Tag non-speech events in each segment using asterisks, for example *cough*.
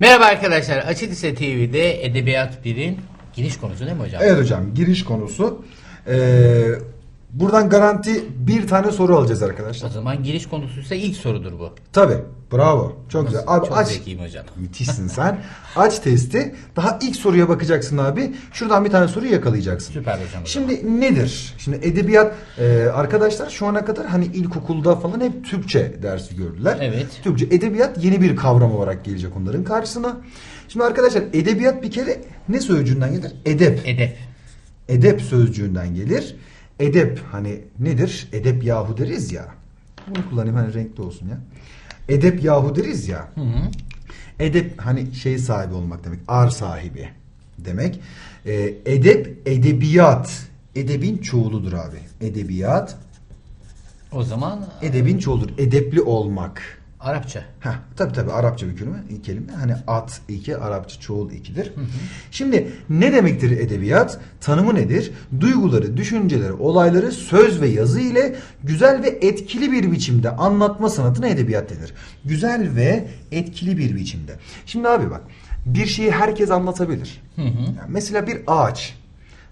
Merhaba arkadaşlar. Açık Lise TV'de Edebiyat 1'in giriş konusu değil mi hocam? Evet hocam giriş konusu. Ee, buradan garanti bir tane soru alacağız O arkadaşlar. zaman giriş konusuysa ilk sorudur bu. Tabi bravo çok güzel. Abi Çok aç. zekiyim hocam. Müthişsin sen. Aç testi. Daha ilk soruya bakacaksın abi. Şuradan bir tane soruyu yakalayacaksın. Süper hocam. o zaman. Şimdi nedir? Şimdi edebiyat e, arkadaşlar şu ana kadar hani ilkokulda falan hep Türkçe dersi gördüler. Evet. Türkçe edebiyat yeni bir kavram olarak gelecek onların karşısına. Şimdi arkadaşlar edebiyat bir kere ne sözcüğünden gelir? Edep. Edep. Edep sözcüğünden gelir. Edep hani nedir? Edep yahu deriz ya. Bunu kullanayım hani renkli olsun ya. Edep yahu deriz ya. Edep hani şey sahibi olmak demek. Ar sahibi demek. Ee, edep edebiyat. Edebin çoğuludur abi. Edebiyat O zaman edebin çoğuludur. Edepli olmak. Arapça. Heh, tabi tabi Arapça bir kelime, kelime. Hani at iki, Arapça çoğul ikidir. Şimdi ne demektir edebiyat? Tanımı nedir? Duyguları, düşünceleri, olayları söz ve yazı ile güzel ve etkili bir biçimde anlatma sanatına edebiyat denir. Güzel ve etkili bir biçimde. Şimdi abi bak, bir şeyi herkes anlatabilir. Yani mesela bir ağaç.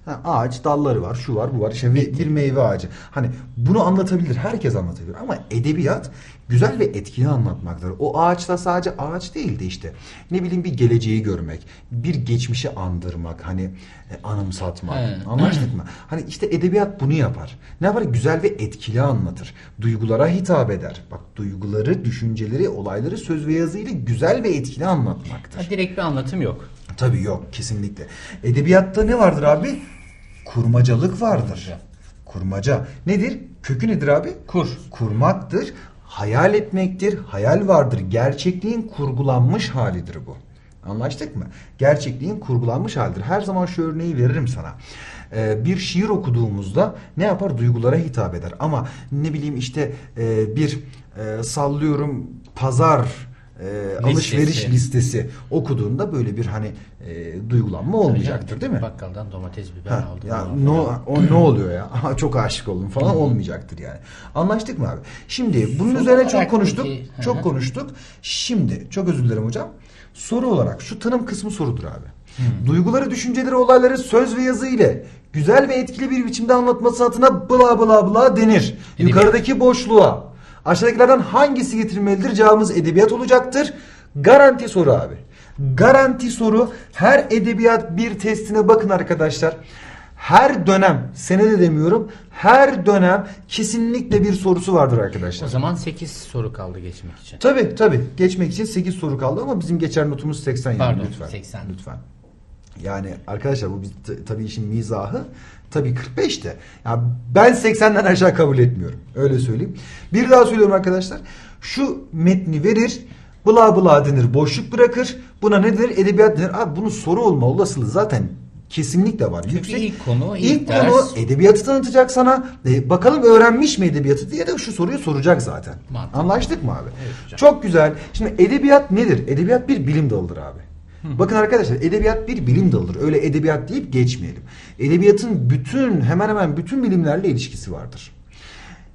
Ha, ağaç dalları var, şu var, bu var. İşte bir, meyve ağacı. Hani bunu anlatabilir, herkes anlatabilir. Ama edebiyat güzel ve etkili anlatmaktır. O ağaçta sadece ağaç değildi işte. Ne bileyim bir geleceği görmek, bir geçmişi andırmak, hani e, anımsatmak. He. Anlaştık mı? Hani işte edebiyat bunu yapar. Ne yapar? Güzel ve etkili anlatır. Duygulara hitap eder. Bak duyguları, düşünceleri, olayları söz ve yazıyla güzel ve etkili anlatmaktır. Ha, direkt bir anlatım yok. Tabii yok kesinlikle. Edebiyatta ne vardır abi? Kurmacalık vardır. Kurmaca. Nedir? Kökü nedir abi? Kur. Kurmaktır. Hayal etmektir. Hayal vardır. Gerçekliğin kurgulanmış halidir bu. Anlaştık mı? Gerçekliğin kurgulanmış halidir. Her zaman şu örneği veririm sana. Ee, bir şiir okuduğumuzda ne yapar? Duygulara hitap eder. Ama ne bileyim işte e, bir e, sallıyorum pazar e, alışveriş listesi okuduğunda böyle bir hani e, duygulanma olmayacaktır değil mi? Bakkaldan domates biber Ha, aldım. ya falan no, o ne oluyor ya? *laughs* Aha, çok aşık oldum falan olmayacaktır yani. Anlaştık mı abi? Şimdi bunun Soru üzerine çok konuştuk. hı. Çok konuştuk. Şimdi çok özür dilerim hocam. Soru olarak şu tanım kısmı sorudur abi. Duyguları, düşünceleri, olayları söz ve yazı ile güzel ve etkili bir biçimde anlatma sanatına bla bla bla denir. Yukarıdaki boşluğa aşağıdakilerden hangisi getirilmelidir? Cevabımız edebiyat olacaktır. Garanti soru abi. Garanti soru her edebiyat bir testine bakın arkadaşlar. Her dönem, senede demiyorum, her dönem kesinlikle bir sorusu vardır arkadaşlar. O zaman 8 soru kaldı geçmek için. Tabi tabi geçmek için 8 soru kaldı ama bizim geçer notumuz 80 yani Pardon, lütfen. 80. Lütfen. Yani arkadaşlar bu tabii işin mizahı tabii 45 de. Ya ben 80'den aşağı kabul etmiyorum. Öyle söyleyeyim. Bir daha söylüyorum arkadaşlar. Şu metni verir bla bla denir boşluk bırakır. Buna ne denir? Edebiyat denir. Abi bunun soru olma olasılığı zaten kesinlikle var. Çünkü ilk konu, ilk ilk ders. konu edebiyatı tanıtacak sana. E, bakalım öğrenmiş mi edebiyatı diye de şu soruyu soracak zaten. Mantıklı. Anlaştık mı abi? Evet hocam. Çok güzel. Şimdi edebiyat nedir? Edebiyat bir bilim dalıdır abi. *laughs* Bakın arkadaşlar edebiyat bir bilim dalıdır. Öyle edebiyat deyip geçmeyelim. Edebiyatın bütün hemen hemen bütün bilimlerle ilişkisi vardır.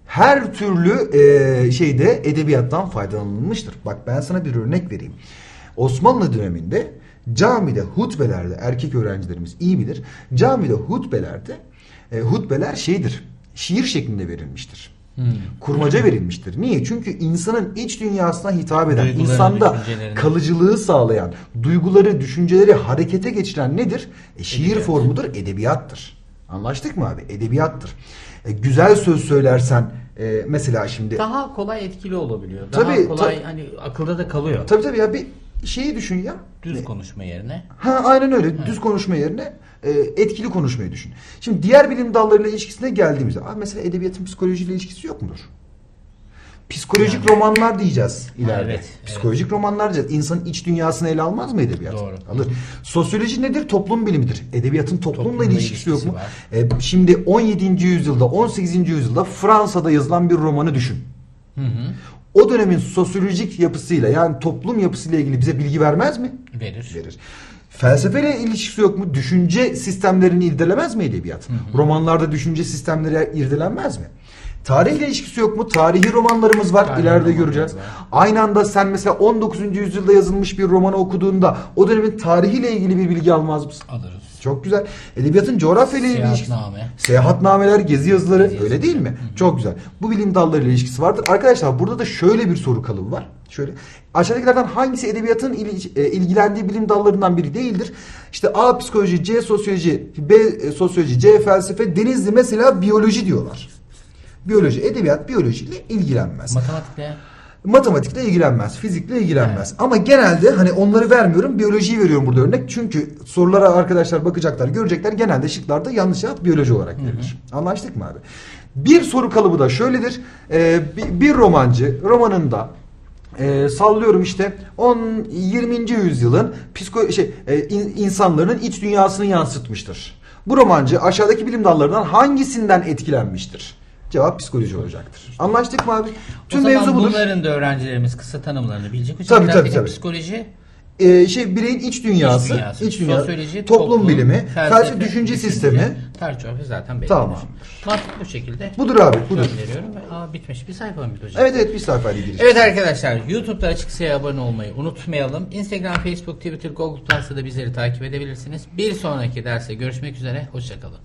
Her türlü e, şeyde edebiyattan faydalanılmıştır. Bak ben sana bir örnek vereyim. Osmanlı döneminde camide hutbelerde erkek öğrencilerimiz iyi bilir. Camide hutbelerde e, hutbeler şeydir. Şiir şeklinde verilmiştir. Hmm. Kurmaca verilmiştir. Niye? Çünkü insanın iç dünyasına hitap eden, Duygularını, insanda kalıcılığı sağlayan, duyguları, düşünceleri harekete geçiren nedir? E, şiir Edebiyat. formudur, edebiyattır. Anlaştık mı abi? Edebiyattır. E, güzel söz söylersen e, mesela şimdi Daha kolay etkili olabiliyor. Daha Tabii, kolay tabii. hani akılda da kalıyor. tabii tabii ya bir şeyi düşün ya. Düz konuşma yerine. Ha aynen öyle. Düz konuşma yerine e, etkili konuşmayı düşün. Şimdi diğer bilim dallarıyla ilişkisine geldiğimizde abi mesela edebiyatın psikolojiyle ilişkisi yok mudur? Psikolojik romanlar diyeceğiz ileride. evet, Psikolojik romanlar diyeceğiz. İnsanın iç dünyasını ele almaz mı edebiyat? Doğru. Alır. Sosyoloji nedir? Toplum bilimidir. Edebiyatın toplumla, Toplumla ilişkisi yok mu? ilişkisi E, şimdi 17. yüzyılda, 18. yüzyılda Fransa'da yazılan bir romanı düşün. Hı hı. O dönemin sosyolojik yapısıyla yani toplum yapısıyla ilgili bize bilgi vermez mi? Verir. verir. Felsefeyle ilişkisi yok mu? Düşünce sistemlerini irdelemez mi edebiyat? Romanlarda düşünce sistemleri irdelenmez mi? Tarihle ilişkisi yok mu? Tarihi romanlarımız var. Tarihi ileride göreceğiz. var. Aynı anda sen mesela 19. yüzyılda yazılmış bir romanı okuduğunda o dönemin tarihiyle ilgili bir bilgi almaz mısın? Alırız. Çok güzel. Edebiyatın coğrafyayla ilişkisi. Seyahatname. Seyahatnameler, gezi yazıları Gezi öyle değil mi? Çok güzel. Bu bilim dallarıyla ilişkisi vardır. Arkadaşlar burada da şöyle bir soru kalıbı var. Şöyle. Aşağıdakilerden hangisi edebiyatın e, ilgilendiği bilim dallarından biri değildir? İşte A psikoloji, C sosyoloji, B e, sosyoloji, C felsefe, Denizli mesela biyoloji diyorlar. Biyoloji, edebiyat biyolojiyle ilgilenmez. Matematikle Matematikle ilgilenmez, fizikle ilgilenmez. Ama genelde hani onları vermiyorum, biyolojiyi veriyorum burada örnek. Çünkü sorulara arkadaşlar bakacaklar, görecekler. Genelde şıklarda yanlış cevap biyoloji olarak verilir. Anlaştık mı abi? Bir soru kalıbı da şöyledir. Ee, bir, bir romancı romanında e, sallıyorum işte 10 20. yüzyılın psiko şey e, in- insanların iç dünyasını yansıtmıştır. Bu romancı aşağıdaki bilim dallarından hangisinden etkilenmiştir? Cevap psikoloji olacaktır. Anlaştık mı abi? Tüm o zaman mevzu budur. bunların da öğrencilerimiz kısa tanımlarını bilecek. Tabii, Hocam, tabii, bir tabii. Psikoloji, Ee, şey bireyin iç dünyası, iç dünyası, iç dünya, sosyoloji, toplum, bilimi, felsefe, düşünce, sistemi. Tarih coğrafya zaten belli. Tamam. Mantık bu şekilde. Budur abi, budur. Gönderiyorum ve aa bitmiş bir sayfa mı hocam? Evet evet bir sayfayla gireceğiz. Evet arkadaşlar YouTube'da Açık Seyir'e abone olmayı unutmayalım. Instagram, Facebook, Twitter, Google Plus'ta da bizleri takip edebilirsiniz. Bir sonraki derste görüşmek üzere. Hoşçakalın.